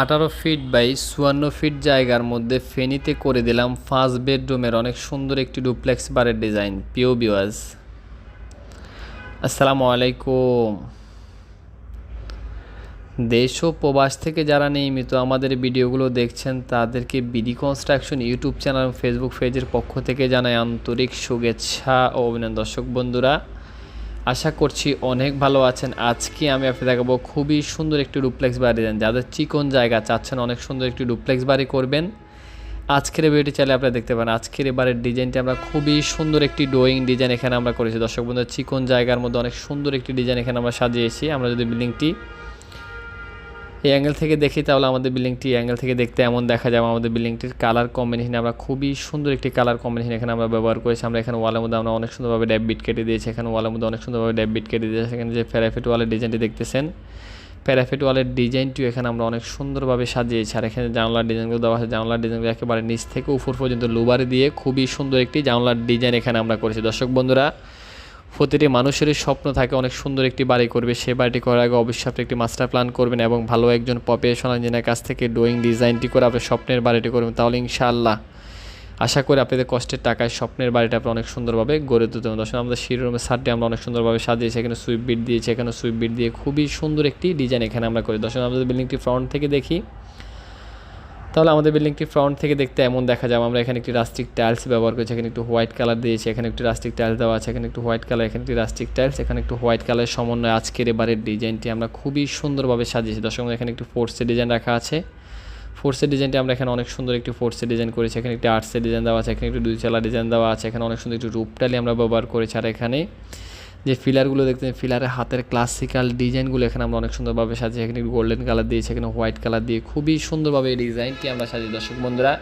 আঠারো feet by চুয়ান্ন fit জায়গার মধ্যে ফেনীতে করে দিলাম পাঁচ বেডরুমের অনেক সুন্দর একটি ডুপ্লেক্স বারের ডিজাইন পিও বিওয়াজ আসসালামু আলাইকুম। দেশ ও প্রবাস থেকে যারা নিয়মিত আমাদের ভিডিওগুলো দেখছেন, তাদেরকে BD construction YouTube channel Facebook পেজের পক্ষ থেকে জানাই আন্তরিক শুভেচ্ছা ও অভিনন্দন। দর্শক বন্ধুরা আশা করছি অনেক ভালো আছেন। আজকে আমি আপনি দেখাবো খুবই সুন্দর একটি ডুপ্লেক্স বাড়ি দেন। যাদের চিকন জায়গা চাচ্ছেন অনেক সুন্দর একটি ডুপ্লেক্স বাড়ি করবেন। আজকের ভিডিওটি চাইলে আপনারা দেখতে পারেন। আজকের এবারের ডিজাইনটি আমরা খুবই সুন্দর একটি ড্রয়িং ডিজাইন এখানে আমরা করেছি। দর্শক বন্ধু চিকন জায়গার মধ্যে অনেক সুন্দর একটি ডিজাইন এখানে আমরা সাজিয়েছি। আমরা যদি বিল্ডিংটি এই অ্যাঙ্গেল থেকে দেখি তাহলে আমাদের বিল্ডিংটি অ্যাঙ্গেল থেকে দেখতে এমন দেখা যাবে। আমাদের বিল্ডিংটির কালার কম্বিনেশন আমরা খুবই সুন্দর একটি কালার কম্বিনেশন এখানে আমরা ব্যবহার করেছি। আমরা এখানে ওয়ালের মধ্যে আমরা অনেক সুন্দরভাবে ড্যাব বিট কেটে দিয়েছি। এখানে ওয়ালের মধ্যে অনেক সুন্দরভাবে ড্যাব বিট কেটে দিয়েছি। এখানে যে প্যারাফিট ওয়ালের ডিজাইনটি দেখতেছেন প্যারাফিট ওয়ালের ডিজাইনটিও এখানে আমরা অনেক সুন্দরভাবে সাজিয়েছি। আর এখানে জানলার ডিজাইনগুলো দেওয়া আছে। জানলার ডিজাইনগুলো একেবারে নিচ থেকে উপর পর্যন্ত লুবারে দিয়ে খুবই সুন্দর একটি জানলার ডিজাইন এখানে আমরা করেছি। দর্শক বন্ধুরা প্রতিটি মানুষেরই স্বপ্ন থাকে অনেক সুন্দর একটি বাড়ি করবে। সে বাড়িটি করার আগে অবশ্যই আপনি একটি মাস্টার প্ল্যান করবেন এবং ভালো একজন প্রফেশনাল ইঞ্জিনিয়ার কাছ থেকে ড্রয়িং ডিজাইনটি করে আপনার স্বপ্নের বাড়িটি করবেন। তাহলে ইনশাআল্লাহ। আশা করি আপনাদের কষ্টের টাকায় স্বপ্নের বাড়িটা আপনি অনেক সুন্দরভাবে গড়ে তুলতে পারেন দর্শক, আমাদের শিরোরুমের সারটি আমরা অনেক সুন্দরভাবে সাজিয়েছি। এখানে সুইপ বিট দিয়েছি, এখানে সুইপ বিট দিয়ে খুবই সুন্দর একটি ডিজাইন এখানে আমরা করি। দর্শক আমাদের বিল্ডিংটি ফ্রন্ট থেকে দেখি তাহলে আমাদের বিল্ডিংটি ফ্রন্ট থেকে দেখতে এমন দেখা যাবে আমরা এখানে একটি রাস্টিক টাইলস ব্যবহার করেছি, এখানে একটু হোয়াইট কালার দিয়েছি, এখানে একটি রাস্টিক টাইলস দেওয়া আছে, এখানে একটু হোয়াইট কালার এখানে একটি রাস্টিক টাইলস এখানে একটু হোয়াইট কালারের সমন্বয় আজকের এবারের ডিজাইনটি আমরা খুবই সুন্দরভাবে সাজিয়েছি। দর্শক এখানে একটু ফোর্সের ডিজাইন রাখা আছে। ফোর্সের ডিজাইনটি আমরা এখানে অনেক সুন্দর একটি ফোর্সের ডিজাইন করেছি। এখানে একটি আর্টসের ডিজাইন দেওয়া আছে, এখানে একটু দুই চালা ডিজাইন দেওয়া আছে, এখানে অনেক সুন্দর একটু রূপটালি আমরা ব্যবহার করেছি আর এখানে যে ফিলারগুলো দেখতে ফিলারের হাতের ক্লাসিক্যাল ডিজাইনগুলো এখানে আমরা অনেক সুন্দরভাবে সাজিয়ে, এখানে গোল্ডেন কালার দিয়েছি, এখানে হোয়াইট কালার দিয়ে খুবই সুন্দরভাবে এই ডিজাইনটি আমরা সাজিয়ে। দর্শক বন্ধুরা,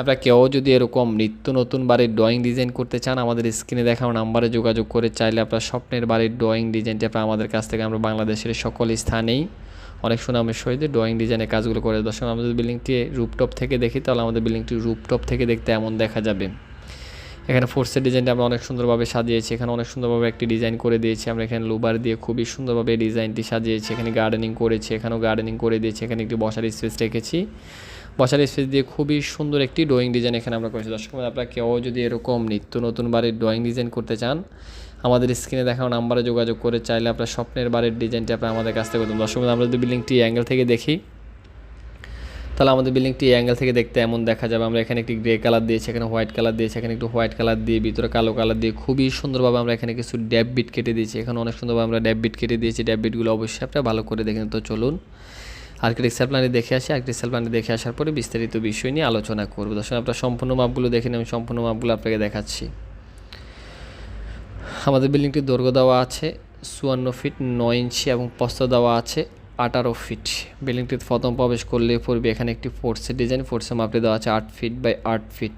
আপনারা কেউ যদি এরকম নিত্য নতুন বাড়ির ড্রয়িং ডিজাইন করতে চান, আমাদের স্ক্রিনে দেখানো নাম্বারে যোগাযোগ করে চাইলে আপনার স্বপ্নের বাড়ির ড্রয়িং ডিজাইনটি আপনার আমাদের কাছ থেকে, আমরা বাংলাদেশের সকল স্থানেই অনেক সুনামের সহিত ড্রয়িং ডিজাইনের কাজগুলো করে। দর্শক আমাদের বিল্ডিংটি রুপটপ থেকে দেখি, তাহলে আমাদের বিল্ডিংটি রুপটপ থেকে দেখতে এমন দেখা যাবে। এখানে ফোর্সের ডিজাইনটা আমরা অনেক সুন্দরভাবে সাজিয়েছি। এখানে অনেক সুন্দরভাবে একটি ডিজাইন করে দিয়েছি। আমরা এখানে লোবার দিয়ে খুবই সুন্দরভাবে ডিজাইনটি সাজিয়েছি। এখানে গার্ডেনিং করেছি, এখানেও গার্ডেনিং করে দিয়েছি। এখানে একটি বসার স্পেস রেখেছি। বসার স্পেস দিয়ে খুবই সুন্দর একটি ড্রয়িং ডিজাইন এখানে আমরা করেছি। দর্শক আপনারা কেউ যদি এরকম নিত্য নতুন বাড়ির ড্রয়িং ডিজাইন করতে চান, আমাদের স্ক্রিনে দেখানো নাম্বারে যোগাযোগ করে চাইলে আপনার স্বপ্নের বাড়ির ডিজাইনটি আপনার আমাদের কাছ থেকে করতেন দর্শক আমরা যদি বিল্ডিংটি অ্যাঙ্গেল থেকে দেখি তাহলে আমাদের বিল্ডিংটি অ্যাঙ্গেল থেকে দেখতে এমন দেখা যাবে। আমরা এখানে একটি গ্রে কালার দিয়েছি, এখানে হোয়াইট কালার দিয়েছি, এখানে একটু হোয়াইট কালার দিয়ে, ভিতরে কালো কালার দিয়ে খুবই সুন্দরভাবে আমরা এখানে কিছু ড্যাব বিট কেটে দিয়েছি। এখানে অনেক সুন্দরভাবে আমরা ড্যাব বিট কেটে দিয়েছি। ড্যাব বিটগুলো অবশ্যই আপনারা ভালো করে দেখেন তো চলুন আর্কিটেকচার প্ল্যানে দেখে আসি। আর্কিটেকচার প্ল্যানে দেখে আসার পরে বিস্তারিত বিষয় নিয়ে আলোচনা করব। দর্শক, আপনার সম্পূর্ণ মাপগুলো দেখে আমি সম্পূর্ণ মাপগুলো আপনাকে দেখাচ্ছি। আমাদের বিল্ডিংটির দৈর্ঘ্য দেওয়া আছে চুয়ান্ন ফিট নয় ইঞ্চি এবং প্রস্ত দেওয়া আছে। আঠারো ফিট বিল্ডিংটিতে প্রথম প্রবেশ করলে পড়বে এখানে একটি ফোর্সের ডিজাইন ফোর্সের মাপে দেওয়া আছে আট ফিট বাই আট ফিট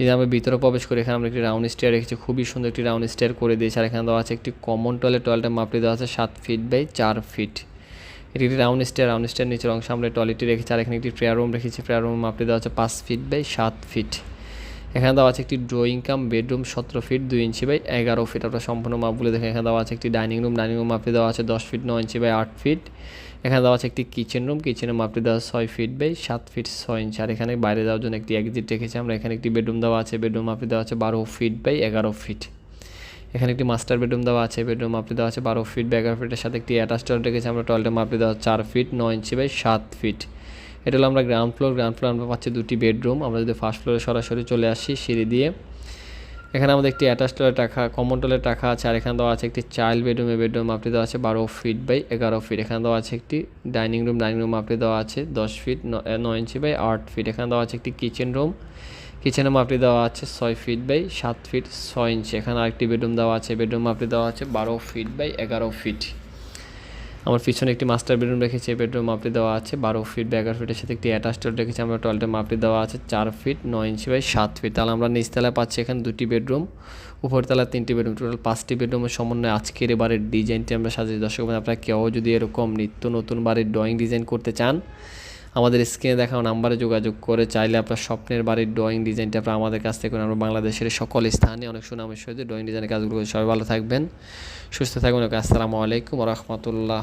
এই আমরা ভিতরে প্রবেশ করি, এখানে আমরা একটি রাউন্ড স্টেয়ার রেখেছি, খুবই সুন্দর একটি রাউন্ড স্টেয়ার করে দিয়েছি। আর এখানে দেওয়া আছে একটি কমন টয়লেট টয়লেটের মাপে দেওয়া আছে সাত ফিট বাই চার ফিট এটি একটি রাউন্ড স্টেয়ার রাউন্ড স্টেয়ার নিচের অংশে আমরা টয়লেটটি রেখেছি। আর এখানে একটি প্রেয়ার রুম রেখেছি প্রেয়ার রুম মাপে দেওয়া আছে পাঁচ ফিট বাই সাত ফিট এখানে দেওয়া আছে একটি ড্রয়িং কাম, বেডরুম সতেরো ফিট দুই ইঞ্চি বাই এগারো ফিট। আপনার সম্পূর্ণ মাপগুলো দেখেন। এখানে দেওয়া আছে একটি ডাইনিং রুম। ডাইনিং রুম মাপে দেওয়া আছে দশ ফিট নয় ইঞ্চি বাই আট ফিট। এখানে দেওয়া আছে একটি কিচেন রুম। কিচেনের মাপটি দেওয়া ছয় ফিট বাই সাত ফিট ছয় ইঞ্চি। আর এখানে বাইরে যাওয়ার জন্য একটি এক্সিট রেখেছি। আমরা এখানে একটি বেডরুম দেওয়া আছে। বেডরুম মাপটি দেওয়া আছে বারো ফিট বাই এগারো ফিট। এখানে একটি মাস্টার বেডরুম দেওয়া আছে। বেডরুম মাপটি দেওয়া আছে বারো ফিট বাই এগারো ফিটের সাথে একটি অ্যাটাচ টয়লেট রেখেছি। আমরা টয়লেটের মাপটি দেওয়া চার ফিট নয় ইঞ্চি বাই সাত ফিট। এটা হলো আমরা গ্রাউন্ড ফ্লোর গ্রাউন্ড ফ্লোর আমরা পাচ্ছি দুটি বেডরুম আমরা যদি ফার্স্ট ফ্লোরে সরাসরি চলে আসি সিঁড়ি দিয়ে। এখানে আমাদের একটি অ্যাটাচ টয়লেট রাখা কমন টয়লেট রাখা আছে আর এখানে দেওয়া আছে একটি চাইল্ড বেডরুমে বেডরুম আপনি দেওয়া আছে বারো ফিট বাই এগারো ফিট এখানে দেওয়া আছে একটি ডাইনিং রুম ডাইনিং রুম আপনি দেওয়া আছে দশ ফিট নয় ইঞ্চি বাই আট ফিট এখানে দেওয়া আছে একটি কিচেন রুম কিচেনের মাপটি দেওয়া আছে ছয় ফিট বাই সাত ফিট ছয় ইঞ্চি এখানে আরেকটি বেডরুম দেওয়া আছে। বেডরুম মাপটি দেওয়া আছে বারো ফিট বাই এগারো ফিট আমার পিছনে একটি মাস্টার বেডরুম রেখেছি বেডরুম মাপটি দেওয়া আছে, বারো ফিট বা এগারো ফিটের সাথে একটি অ্যাটাচ টয়লেট রেখেছি, আমরা টয়লেটের মাপটি দেওয়া আছে, চার ফিট নয় ইঞ্চি বাই সাত ফিট তাহলে আমরা নিচতলায় পাচ্ছি এখানে দুটি বেডরুম উপরতলায় তিনটি বেডরুম টোটাল পাঁচটি বেডরুমের সমন্বয়ে আজকের এবারের ডিজাইনটি আমরা সাজিয়ে দর্শক আপনারা কেউ যদি এরকম নিত্য নতুন বাড়ির ড্রয়িং ডিজাইন করতে চান, আমাদের স্ক্রিনে দেখানো নাম্বারে যোগাযোগ করে চাইলে আপনার স্বপ্নের বাড়ির ড্রয়িং ডিজাইনটা আপনার আমাদের কাছ থেকে আমরা বাংলাদেশের সকল স্থানে অনেক সুনামের সহিত ড্রয়িং ডিজাইনের কাজগুলো সবাই ভালো থাকবেন, সুস্থ থাকবেন। ওকে আসসালামু আলাইকুম রহমতুল্লাহ।